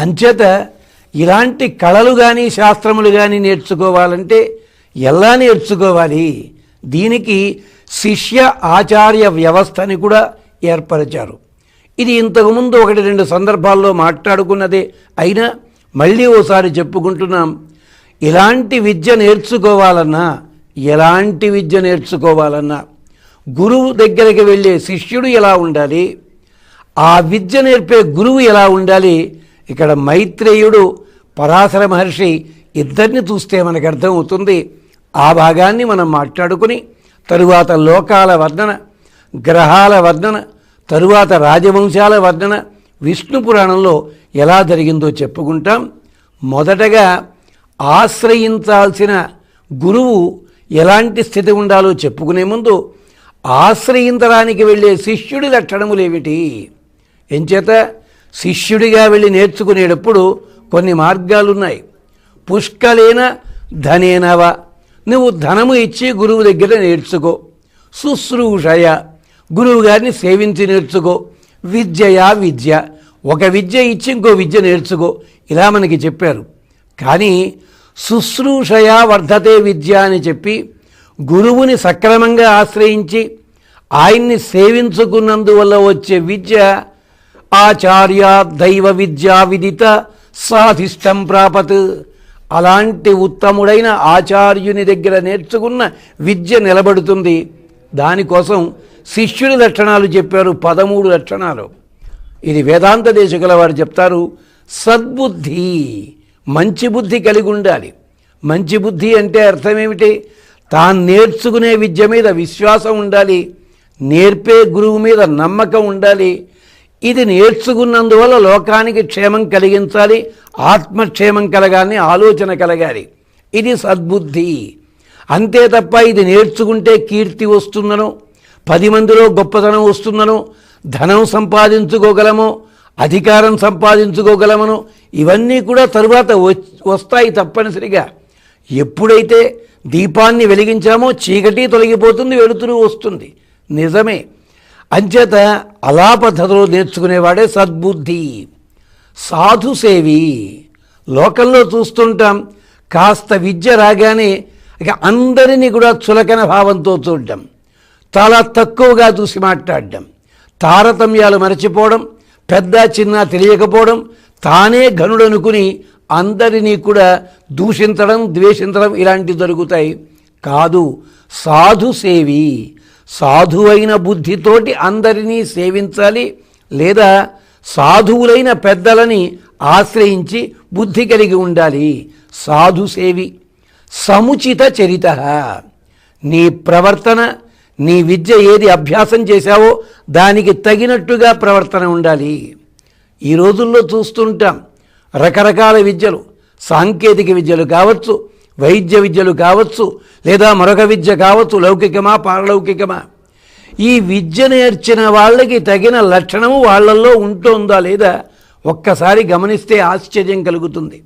అంచేత ఇలాంటి కళలు కానీ శాస్త్రములు కానీ నేర్చుకోవాలంటే ఎలా నేర్చుకోవాలి? దీనికి శిష్య ఆచార్య వ్యవస్థని కూడా ఏర్పరిచారు. ఇది ఇంతకుముందు ఒకటి రెండు సందర్భాల్లో మాట్లాడుకున్నదే. అయినా మళ్ళీ ఓసారి చెప్పుకుంటున్నాం. ఇలాంటి విద్య నేర్చుకోవాలన్నా ఎలాంటి విద్య నేర్చుకోవాలన్నా గురువు దగ్గరికి వెళ్ళే శిష్యుడు ఎలా ఉండాలి? ఆ విద్య నేర్పే గురువు ఎలా ఉండాలి? ఇక్కడ మైత్రేయుడు పరాశర మహర్షి ఇద్దరిని చూస్తే మనకు అర్థమవుతుంది. ఆ భాగాన్ని మనం మాట్లాడుకుని తరువాత లోకాల వర్ణన గ్రహాల వర్ణన తరువాత రాజవంశాల వర్ణన విష్ణు పురాణంలో ఎలా జరిగిందో చెప్పుకుంటాం. మొదటగా ఆశ్రయించాల్సిన గురువు ఎలాంటి స్థితి ఉండాలో చెప్పుకునే ముందు ఆశ్రయించడానికి వెళ్ళే శిష్యుడి లక్షణములేమిటి? ఎంచేత శిష్యుడిగా వెళ్ళి నేర్చుకునేటప్పుడు కొన్ని మార్గాలున్నాయి. పుష్కలేన ధనేనవ. నువ్వు ధనము ఇచ్చి గురువు దగ్గర నేర్చుకో. శుశ్రూషయ. గురువు గారిని సేవించి నేర్చుకో. విద్యయా విద్య. ఒక విద్య ఇచ్చి ఇంకో విద్య నేర్చుకో. ఇలా మనకి చెప్పారు. కానీ శుశ్రూషయా వర్ధతే విద్య అని చెప్పి గురువుని సక్రమంగా ఆశ్రయించి ఆయన్ని సేవించుకున్నందువల్ల వచ్చే విద్య ఆచార్య దైవ విద్యా విదిత సాధిష్టం ప్రాపత్. అలాంటి ఉత్తముడైన ఆచార్యుని దగ్గర నేర్చుకున్న విద్య నిలబడుతుంది. దానికోసం శిష్యుని లక్షణాలు చెప్పారు పదమూడు లక్షణాలు. ఇది వేదాంత దేశకుల వారు చెప్తారు సద్బుద్ధి మంచి బుద్ధి కలిగి ఉండాలి. మంచి బుద్ధి అంటే అర్థమేమిటి? తాను నేర్చుకునే విద్య మీద విశ్వాసం ఉండాలి నేర్పే గురువు మీద నమ్మకం ఉండాలి ఇది నేర్చుకున్నందువల్ల లోకానికి క్షేమం కలిగించాలి ఆత్మక్షేమం కలగాలని ఆలోచన కలగాలి. ఇది సద్బుద్ధి. అంతే తప్ప ఇది నేర్చుకుంటే కీర్తి వస్తుందనో పది మందిలో గొప్పతనం వస్తుందనో ధనం సంపాదించుకోగలమో అధికారం సంపాదించుకోగలమను ఇవన్నీ కూడా తరువాత వస్తాయి తప్పనిసరిగా. ఎప్పుడైతే దీపాన్ని వెలిగించామో చీకటి తొలగిపోతుంది వెలుతురు వస్తుంది. నిజమే. అంచేత అలా పద్ధతిలో నేర్చుకునేవాడే సద్బుద్ధి. సాధుసేవి లోకంలో చూస్తుంటాం. కాస్త విద్య రాగానే ఇక అందరినీ కూడా చులకన భావంతో చూడడం. చాలా తక్కువగా చూసి మాట్లాడడం. తారతమ్యాలు మరచిపోవడం పెద్ద చిన్న తెలియకపోవడం తానే ఘనుడనుకుని అందరినీ కూడా దూషించడం ద్వేషించడం ఇలాంటివి జరుగుతాయి. కాదు సాధు సేవి. సాధువైన బుద్ధితోటి అందరినీ సేవించాలి లేదా సాధువులైన పెద్దలని ఆశ్రయించి బుద్ధి కలిగి ఉండాలి. సాధు సేవి. సముచిత చరిత. నీ ప్రవర్తన నీ విద్య ఏది అభ్యాసం చేశావో దానికి తగినట్టుగా ప్రవర్తన ఉండాలి. ఈ రోజుల్లో చూస్తుంటాం రకరకాల విద్యలు. సాంకేతిక విద్యలు కావచ్చు వైద్య విద్యలు కావచ్చు లేదా మరొక విద్య కావచ్చు లౌకికమా పారలౌకికమా? ఈ విద్య నేర్చిన వాళ్ళకి తగిన లక్షణము వాళ్ళల్లో ఉంటుందా లేదా ఒక్కసారి గమనిస్తే ఆశ్చర్యం కలుగుతుంది.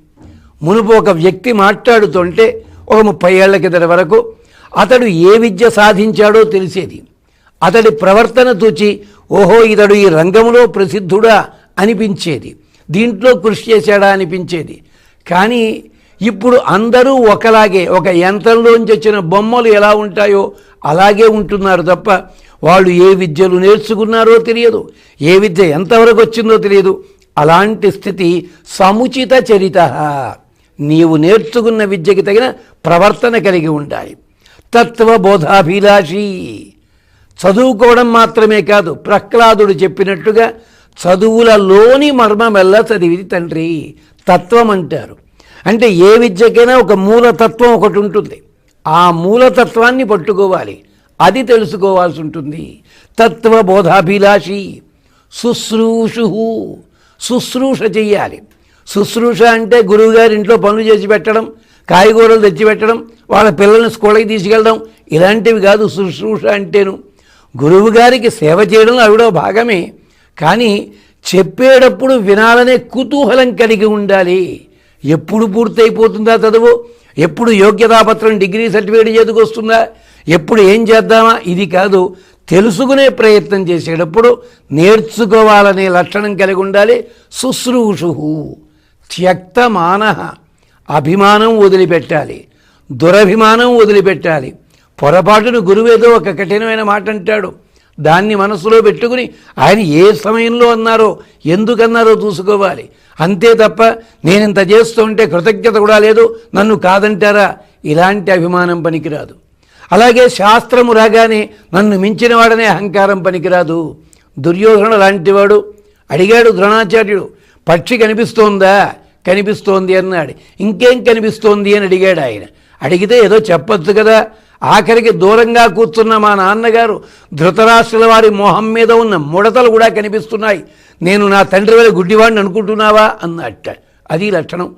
మునుపు ఒక వ్యక్తి మాట్లాడుతుంటే ఒక ముప్పై ఏళ్ళ కిందటి వరకు అతడు ఏ విద్య సాధించాడో తెలిసేది. అతడి ప్రవర్తన తూచి ఓహో ఇతడు ఈ రంగంలో ప్రసిద్ధుడా అనిపించేది. దీంట్లో కృషి చేశాడా అనిపించేది. కానీ ఇప్పుడు అందరూ ఒకలాగే ఒక యంత్రంలోంచి వచ్చిన బొమ్మలు ఎలా ఉంటాయో అలాగే ఉంటున్నారు తప్ప వాళ్ళు ఏ విద్యలు నేర్చుకున్నారో తెలియదు ఏ విద్య ఎంతవరకు వచ్చిందో తెలియదు. అలాంటి స్థితి సముచిత చరిత. నీవు నేర్చుకున్న విద్యకి తగిన ప్రవర్తన కలిగి ఉండాలి. తత్వబోధాభిలాషి. చదువుకోవడం మాత్రమే కాదు ప్రహ్లాదుడు చెప్పినట్టుగా చదువులలోని మర్మమెల్ల చదివిది తండ్రి. తత్వం అంటారు అంటే ఏ విద్యకైనా ఒక మూలతత్వం ఒకటి ఉంటుంది. ఆ మూలతత్వాన్ని పట్టుకోవాలి. అది తెలుసుకోవాల్సి ఉంటుంది. తత్వ బోధాభిలాషి. శుశ్రూషు శుశ్రూష చెయ్యాలి. శుశ్రూష అంటే గురువుగారి ఇంట్లో పనులు చేసి పెట్టడం కాయగూరలు తెచ్చిపెట్టడం వాళ్ళ పిల్లల్ని స్కూళ్ళకి తీసుకెళ్ళడం ఇలాంటివి కాదు శుశ్రూష అంటేను. గురువుగారికి సేవ చేయడం అవిడో భాగమే. కానీ చెప్పేటప్పుడు వినాలనే కుతూహలం కలిగి ఉండాలి. ఎప్పుడు పూర్తయిపోతుందా చదువు? ఎప్పుడు యోగ్యతాపత్రం డిగ్రీ సర్టిఫికేట్ చేతికి వస్తుందా? ఎప్పుడు ఏం చేద్దామా? ఇది కాదు తెలుసుకునే ప్రయత్నం చేసేటప్పుడు నేర్చుకోవాలనే లక్షణం కలిగి ఉండాలి. శుశ్రూషు త్యక్తమాన అభిమానం వదిలిపెట్టాలి దురభిమానం వదిలిపెట్టాలి. పొరపాటును గురువేదో ఒక కఠినమైన మాట అంటాడు దాన్ని మనసులో పెట్టుకుని ఆయన ఏ సమయంలో అన్నారో ఎందుకన్నారో చూసుకోవాలి. అంతే తప్ప నేను ఇంత చేస్తుంటే కృతజ్ఞత కూడా లేదు నన్ను కాదంటారా? ఇలాంటి అభిమానం పనికిరాదు. అలాగే శాస్త్రము రాగానే నన్ను మించిన వాడనే అహంకారం పనికిరాదు. దుర్యోధనుడు లాంటివాడు. అడిగాడు ద్రోణాచార్యుడు పక్షి కనిపిస్తోందా? కనిపిస్తోంది అన్నాడు. ఇంకేం కనిపిస్తోంది అని అడిగాడు ఆయన. అడిగితే ఏదో చెప్పొచ్చు కదా ఆఖరికి దూరంగా కూర్చున్న మా నాన్నగారు ధృతరాష్ట్రుల వారి మొహం మీద ఉన్న ముడతలు కూడా కనిపిస్తున్నాయి. నేను నా తండ్రి వల్ల గుడ్డివాడిని అనుకుంటున్నావా? అన్నట్ట. అది లక్షణం.